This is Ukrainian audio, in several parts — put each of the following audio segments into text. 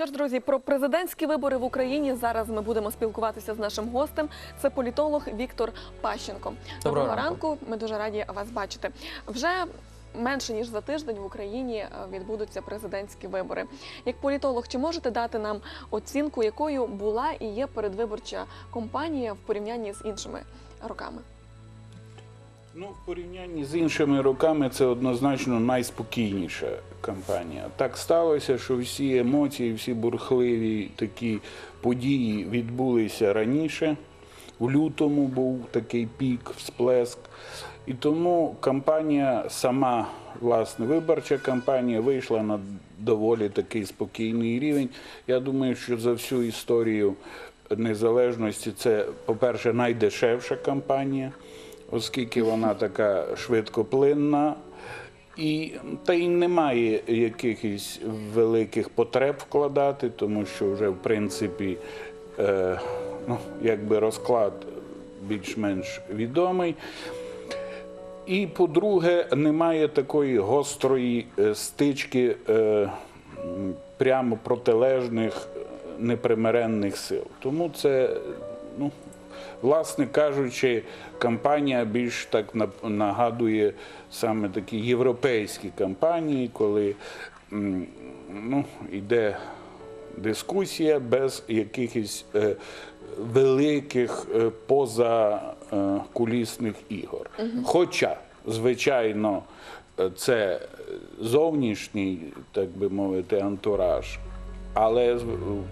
Що ж, друзі, про президентські вибори в Україні зараз ми будемо спілкуватися з нашим гостем. Це політолог Віктор Пащенко. Доброго ранку. Ми дуже раді вас бачити. Вже менше ніж за тиждень в Україні е, відбудуться президентські вибори. Як політолог, чи можете дати нам оцінку, якою була і є передвиборча кампанія в порівнянні з іншими роками? Ну, в порівнянні з іншими роками це однозначно найспокійніша кампанія. Так сталося, що всі емоції, всі бурхливі такі події відбулися раніше. У лютому був такий пік, всплеск. І тому кампанія, сама власне виборча кампанія вийшла на доволі такий спокійний рівень. Я думаю, що за всю історію незалежності це, по-перше, найдешевша кампанія оскільки вона така швидкоплинна. І та й немає якихось великих потреб вкладати, тому що вже в принципі е, ну, якби розклад більш-менш відомий. І по-друге, немає такої гострої е, стички е, прямо протилежних е, непримиренних сил. Тому це, ну, власне кажучи, кампанія більш так нагадує саме такі європейські кампанії, коли ну, йде дискусія без якихось е, великих е, позакулісних ігор. Хоча, звичайно, е, це зовнішній, так би мовити, антураж. Але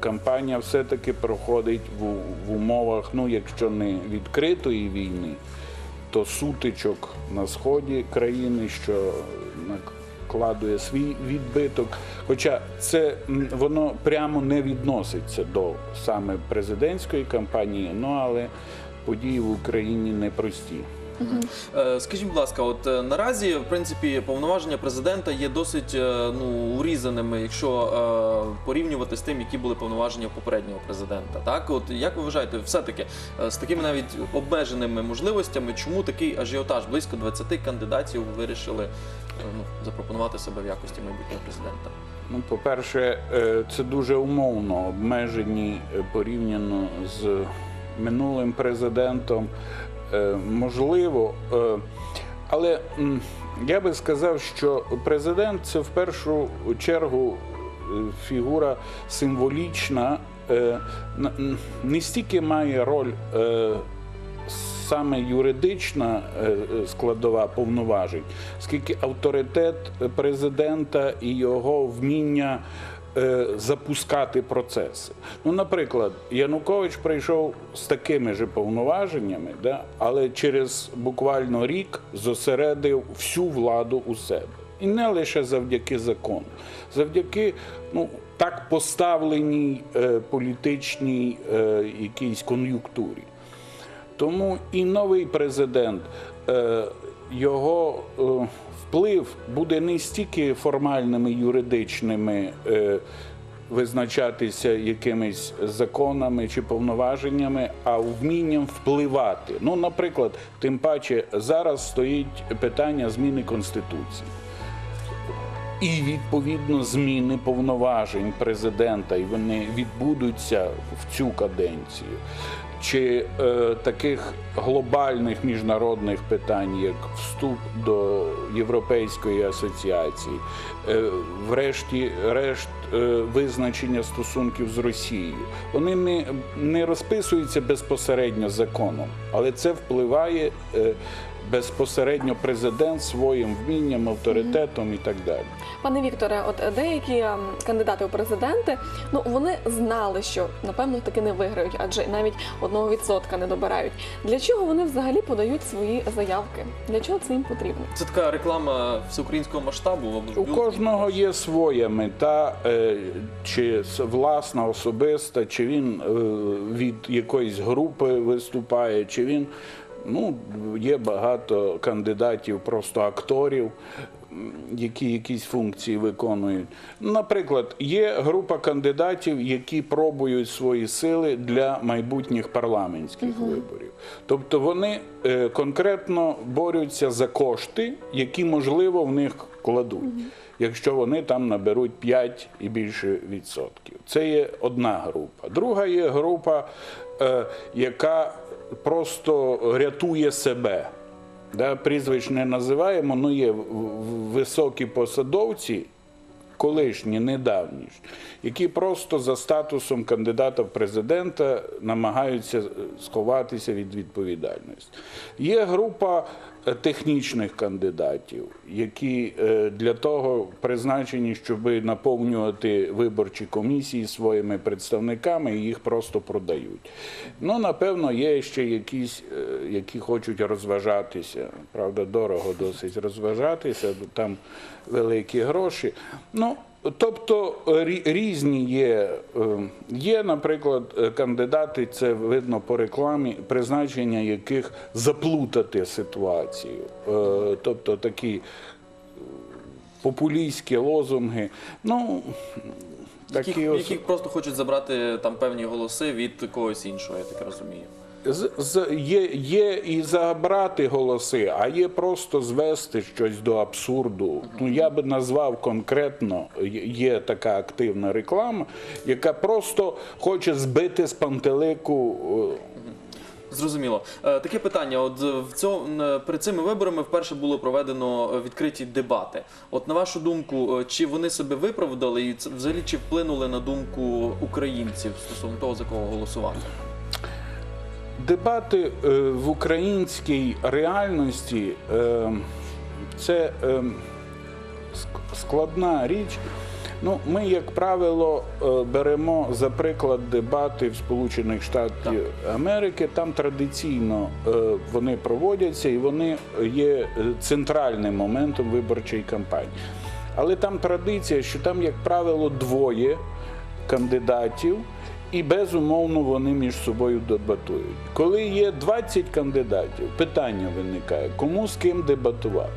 кампанія все-таки проходить в, в умовах, ну, якщо не відкритої війни, то сутичок на сході країни, що накладує свій відбиток. Хоча це воно прямо не відноситься до саме президентської кампанії, ну але події в Україні непрості. Е, Скажіть, будь ласка, от е, наразі, в принципі, повноваження президента є досить е, ну, урізаними, якщо е, порівнювати з тим, які були повноваження попереднього президента. Так, от як ви вважаєте, все-таки е, з такими навіть обмеженими можливостями, чому такий ажіотаж близько 20 кандидатів вирішили ну, запропонувати себе в якості майбутнього президента? Ну, по-перше, це дуже умовно обмежені порівняно з минулим президентом. Е, Можливо, е, але я би сказав, що президент це в першу чергу е, фігура символічна, не стільки має роль саме юридична складова повноважень, скільки авторитет президента і його вміння запускати процеси. Ну, наприклад, Янукович прийшов з такими же повноваженнями, да, але через буквально рік зосередив всю владу у себе. І не лише завдяки закону, завдяки ну, так поставленій е, політичній е, якійсь кон'юнктурі. Тому і новий президент, е, його е, вплив буде не стільки формальними юридичними е, визначатися якимись законами чи повноваженнями, а вмінням впливати. Ну, наприклад, тим паче зараз стоїть питання зміни конституції. І відповідно зміни повноважень президента, і вони відбудуться в цю каденцію. Чи е, таких глобальних міжнародних питань, як вступ до Європейської асоціації, е, врешті решт е, визначення стосунків з Росією, вони не, не розписуються безпосередньо законом, але це впливає е, безпосередньо президент своїм вмінням, авторитетом і так далі. Пане Вікторе, от деякі ем, кандидати у президенти, ну вони знали, що напевно таки не виграють, адже навіть одного відсотка не добирають. Для чого вони взагалі подають свої заявки? Для чого це їм потрібно? Це така реклама всеукраїнського масштабу. У кожного є своя мета, е, чи власна, особиста, чи він е, від якоїсь групи виступає, чи він. Ну, є багато кандидатів, просто акторів, які якісь функції виконують. Наприклад, є група кандидатів, які пробують свої сили для майбутніх парламентських виборів. Тобто вони е, конкретно борються за кошти, які можливо в них кладуть. якщо вони там наберуть 5 і більше відсотків. Це є одна група. Друга є група, е, яка просто рятує себе. Да, прізвищ не називаємо, але є в- в- високі посадовці, колишні, недавні, які просто за статусом кандидата в президента намагаються сховатися від відповідальності. Є група е, технічних кандидатів, які е, для того призначені, щоб наповнювати виборчі комісії своїми представниками, і їх просто продають. Ну, напевно, є ще якісь, е, які хочуть розважатися. Правда, дорого досить розважатися, там великі гроші. Ну, Тобто е, різні є. е, Є, наприклад, е, кандидати, це видно по рекламі, призначення яких заплутати ситуацію. Тобто такі популістські лозунги. Ну, такі Які, ос- які просто хочуть забрати там певні голоси від когось іншого, я так розумію. Є, є і забрати голоси, а є просто звести щось до абсурду. Ну я би назвав конкретно, є- така активна реклама, яка просто хоче збити з пантелику. е, Зрозуміло. Е, Таке питання: от е, в цьому перед цими виборами вперше було проведено відкриті дебати. От на вашу думку, чи вони себе виправдали і взагалі чи вплинули на думку українців стосовно того, за кого голосувати? Дебати е, в українській реальності е, це е, складна річ. Ну, ми, як правило, беремо за приклад дебати в Сполучених Штатів Америки. Там традиційно вони проводяться і вони є центральним моментом виборчої кампанії. Але там традиція, що там, як правило, двоє кандидатів, і безумовно вони між собою дебатують. Коли є 20 кандидатів, питання виникає, кому з ким дебатувати.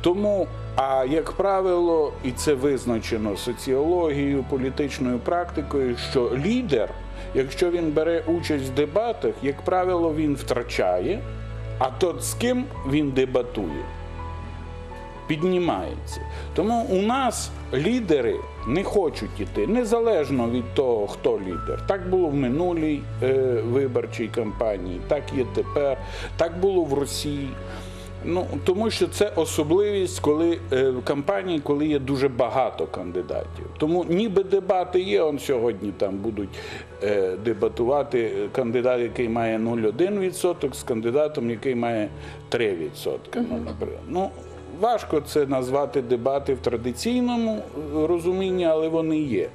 Тому, а як правило, і це визначено соціологією, політичною практикою, що лідер, якщо він бере участь в дебатах, як правило, він втрачає, а тот, з ким він дебатує, піднімається. Тому у нас лідери не хочуть іти, незалежно від того, хто лідер. Так було в минулій е, виборчій кампанії, так є тепер, так було в Росії. Ну тому що це особливість, коли е, в кампанії, коли є дуже багато кандидатів. Тому ніби дебати є. Он сьогодні там будуть е, дебатувати кандидат, який має 0,1% з кандидатом, який має 3%. Ну, наприклад. Ну, важко це назвати дебати в традиційному е, розумінні, але вони є.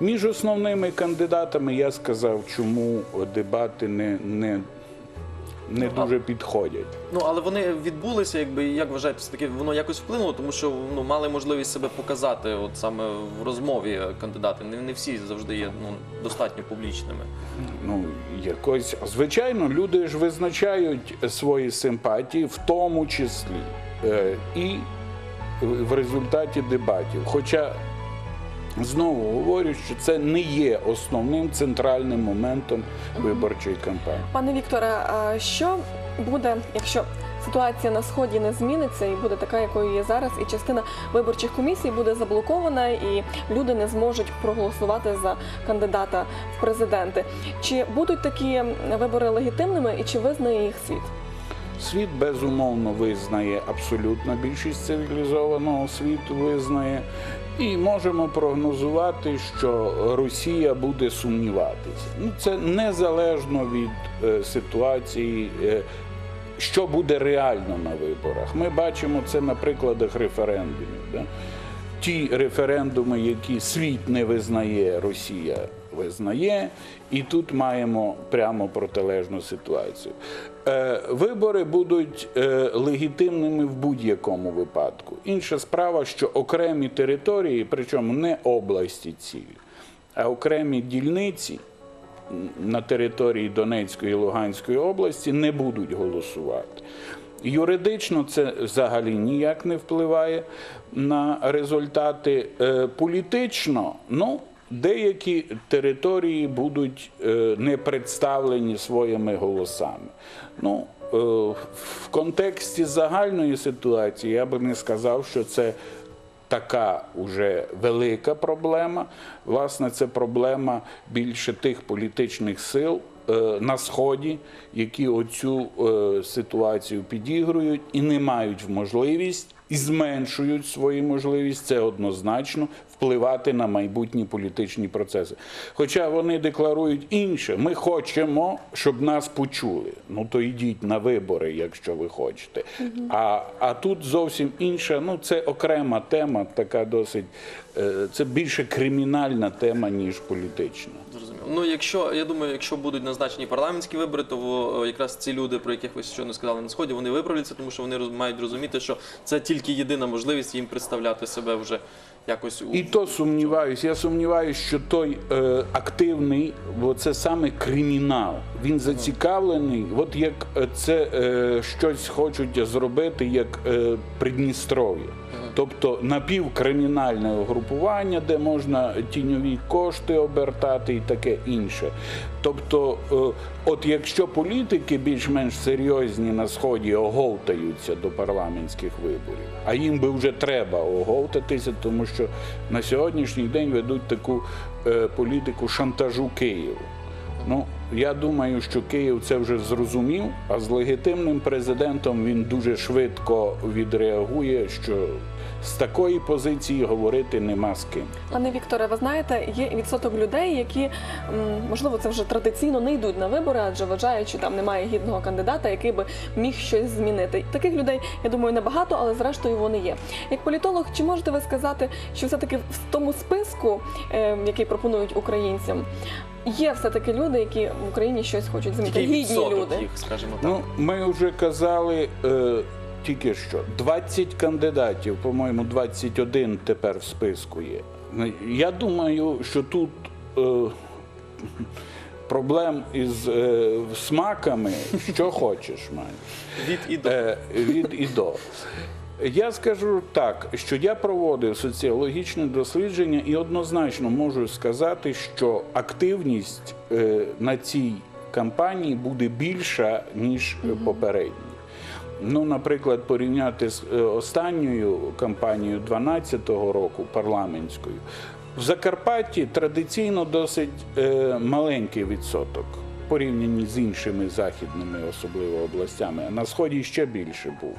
Між основними кандидатами я сказав, чому дебати не, не, не дуже підходять. Ну але вони відбулися, якби як вважаєте, все таки воно якось вплинуло, тому що ну мали можливість себе показати, от саме в розмові кандидати. Не, не всі завжди є ну достатньо публічними. Ну, якось, звичайно, люди ж визначають свої симпатії, в тому числі і в результаті дебатів. Хоча знову говорю, що це не є основним центральним моментом виборчої кампанії. Пане Вікторе, а що буде, якщо ситуація на сході не зміниться і буде така, якою є зараз, і частина виборчих комісій буде заблокована, і люди не зможуть проголосувати за кандидата в президенти? Чи будуть такі вибори легітимними і чи визнає їх світ? Світ безумовно визнає, абсолютна більшість цивілізованого світу визнає. І можемо прогнозувати, що Росія буде сумніватися. Ну, це незалежно від е, ситуації, е, що буде реально на виборах. Ми бачимо це на прикладах референдумів. Да? Ті референдуми, які світ не визнає, Росія визнає, і тут маємо прямо протилежну ситуацію. Е, вибори будуть е, легітимними в будь-якому випадку. Інша справа, що окремі території, причому не області цілі, а окремі дільниці на території Донецької і Луганської області не будуть голосувати. Юридично це взагалі ніяк не впливає на результати. Е, Політично, ну, деякі території будуть е, не представлені своїми голосами. Ну, е, в контексті загальної ситуації я би не сказав, що це така уже велика проблема. Власне, це проблема більше тих політичних сил е, на сході, які оцю ситуацію підігрують і не мають можливість і зменшують свою можливість це однозначно впливати на майбутні політичні процеси. Хоча вони декларують інше, ми хочемо, щоб нас почули. Ну то йдіть на вибори, якщо ви хочете. А, а тут зовсім інша. Ну це окрема тема, така досить це більше кримінальна тема ніж політична. Ну, якщо я думаю, якщо будуть назначені парламентські вибори, то якраз ці люди, про яких ви щойно сказали на сході, вони виправляться, тому що вони мають розуміти, що це тільки єдина можливість їм представляти себе вже якось у І то сумніваюсь. Я сумніваюся, що той е, активний, бо це саме кримінал. Він зацікавлений, от як е, це е, щось хочуть зробити, як е, Придністров'я. Тобто напівкримінальне угрупування, де можна тіньові кошти обертати і таке інше. Тобто, е, от якщо політики більш-менш серйозні на сході оговтаються до парламентських виборів, а їм би вже треба оговтатися, тому що на сьогоднішній день ведуть таку е, політику шантажу Києву. Ну, я думаю, що Київ це вже зрозумів, а з легітимним президентом він дуже швидко відреагує, що з такої позиції говорити нема з ким. Пане Вікторе, ви знаєте, є відсоток людей, які можливо це вже традиційно не йдуть на вибори, адже вважають, що там немає гідного кандидата, який би міг щось змінити. Таких людей, я думаю, небагато, але зрештою вони є. Як політолог, чи можете ви сказати, що все-таки в тому списку, е, який пропонують українцям, є все-таки люди, які в Україні щось хочуть змінити? Гідні люди. їх, скажімо так. Ну, ми вже казали е, тільки що 20 кандидатів, по-моєму, 21 тепер в списку є. Я думаю, що тут е, проблем із е, смаками, що хочеш, маєш. від і до. Е, від і до. Я скажу так, що я проводив соціологічне дослідження і однозначно можу сказати, що активність е, на цій кампанії буде більша, ніж е, попередній. Ну, наприклад, порівняти з е, останньою кампанією 2012 року парламентською. В Закарпатті традиційно досить е, маленький відсоток порівнянні з іншими західними, особливо областями, а на сході ще більше був.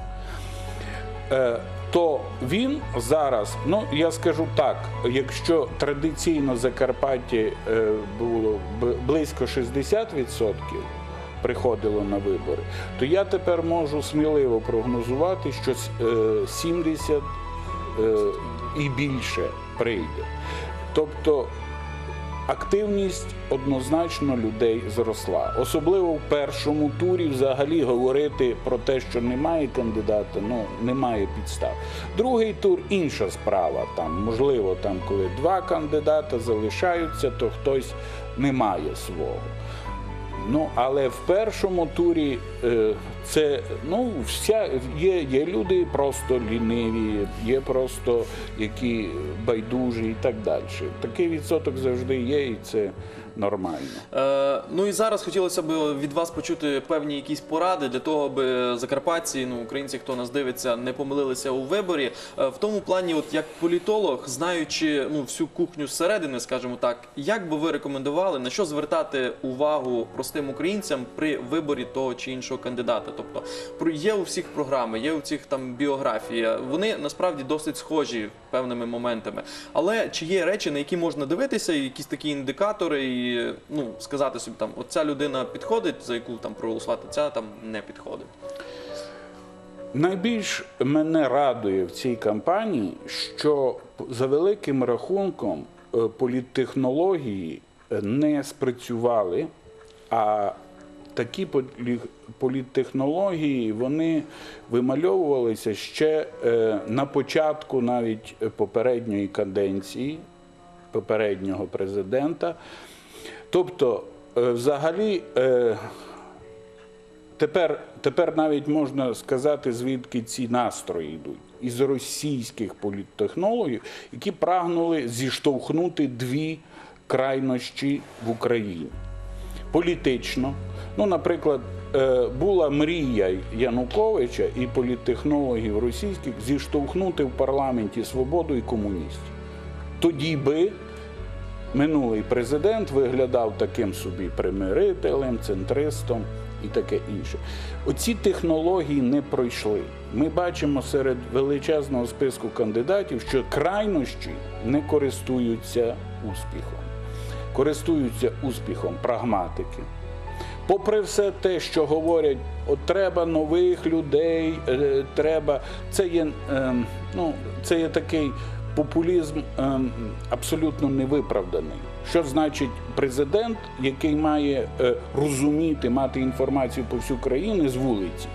Е, то він зараз, ну я скажу так, якщо традиційно Закарпатті було близько 60% приходило на вибори, то я тепер можу сміливо прогнозувати, що с- е, 70 е, і більше прийде. Тобто активність однозначно людей зросла. Особливо в першому турі взагалі говорити про те, що немає кандидата, ну немає підстав. Другий тур інша справа. Там можливо, там коли два кандидата залишаються, то хтось не має свого. Ну, але в першому турі е, це ну, вся є, є люди просто ліниві, є просто які байдужі і так далі. Такий відсоток завжди є, і це нормально. Е, ну і зараз хотілося б від вас почути певні якісь поради для того, аби закарпатці, ну українці, хто нас дивиться, не помилилися у виборі. Е, в тому плані, от як політолог, знаючи ну всю кухню зсередини, скажімо так, як би ви рекомендували на що звертати увагу простим українцям при виборі того чи іншого кандидата? Тобто є у всіх програми, є у всіх там біографія. Вони насправді досить схожі певними моментами. Але чи є речі, на які можна дивитися, якісь такі індикатори, і ну сказати собі там, от ця людина підходить, за яку там проголосувати, ця там не підходить. Найбільш мене радує в цій кампанії, що за великим рахунком е, політтехнології е, не спрацювали, а такі полі- політтехнології вони вимальовувалися ще е, на початку навіть попередньої каденції попереднього президента. Тобто, е, взагалі, е, Тепер, тепер навіть можна сказати, звідки ці настрої йдуть. Із російських політтехнологів, які прагнули зіштовхнути дві крайнощі в Україні. Політично, ну, наприклад, е, була мрія Януковича і політтехнологів російських зіштовхнути в парламенті свободу і комуністів. Тоді би минулий президент виглядав таким собі примирителем, центристом і таке інше. Оці технології не пройшли. Ми бачимо серед величезного списку кандидатів, що крайнощі не користуються успіхом, користуються успіхом прагматики. Попри все те, що говорять, от треба нових людей, е, треба. Це є, ем, ну, це є такий популізм ем, абсолютно невиправданий. Що значить президент, який має е, розуміти, мати інформацію по всю країну з вулиці?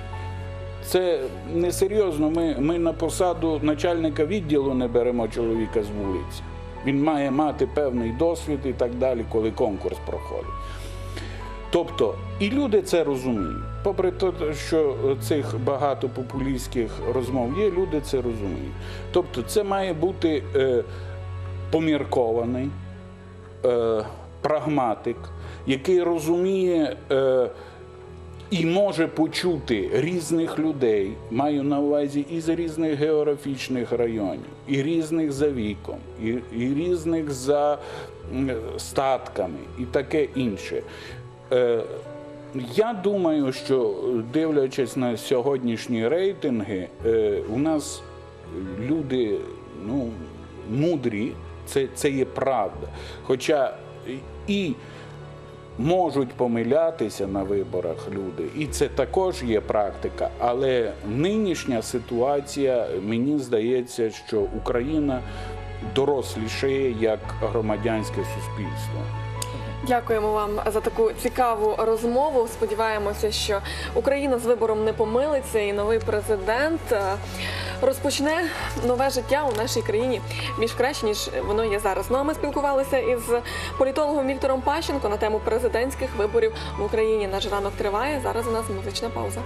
Це несерйозно. Ми, ми на посаду начальника відділу не беремо чоловіка з вулиці. Він має мати певний досвід і так далі, коли конкурс проходить. Тобто, і люди це розуміють. Попри те, що цих багато популістських розмов є, люди це розуміють. Тобто, це має бути е, поміркований е, прагматик, який розуміє. Е, і може почути різних людей, маю на увазі і з різних географічних районів, і різних за віком, і, і різних за статками, і таке інше. Е, я думаю, що дивлячись на сьогоднішні рейтинги, е, у нас люди ну, мудрі, це, це є правда. Хоча і можуть помилятися на виборах люди, і це також є практика. Але нинішня ситуація, мені здається, що Україна дорослішає як громадянське суспільство. Дякуємо вам за таку цікаву розмову. Сподіваємося, що Україна з вибором не помилиться, і новий президент е, розпочне нове життя у нашій країні більш краще ніж воно є зараз. Ну а ми спілкувалися із політологом Віктором Пащенко на тему президентських виборів в Україні. Наш ранок триває. Зараз у нас музична пауза.